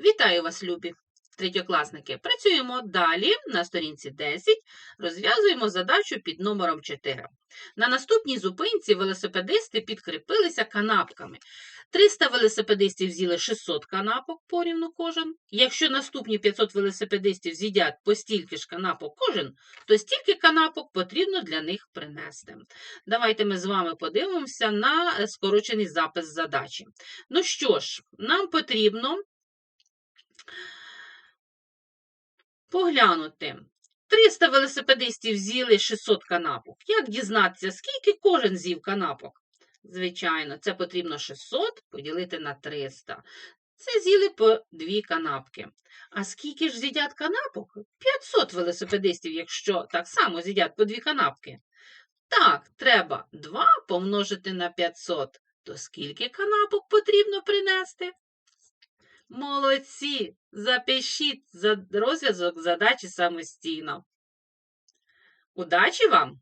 Вітаю вас, любі третьокласники. Працюємо далі на сторінці 10, розв'язуємо задачу під номером 4. На наступній зупинці велосипедисти підкріпилися канапками. 300 велосипедистів з'їли 600 канапок порівну кожен. Якщо наступні 500 велосипедистів з'їдять по стільки ж канапок кожен, то стільки канапок потрібно для них принести. Давайте ми з вами подивимося на скорочений запис задачі. Ну що ж, нам потрібно поглянути. 300 велосипедистів з'їли 600 канапок. Як дізнатися, скільки кожен з'їв канапок? Звичайно, це потрібно 600 поділити на 300. Це з'їли по 2 канапки. А скільки ж з'їдять канапок? 500 велосипедистів, якщо так само з'їдять по 2 канапки. Так, треба 2 помножити на 500. То скільки канапок потрібно принести? Молодці! Запишіть розв'язок задачі самостійно. Удачі вам!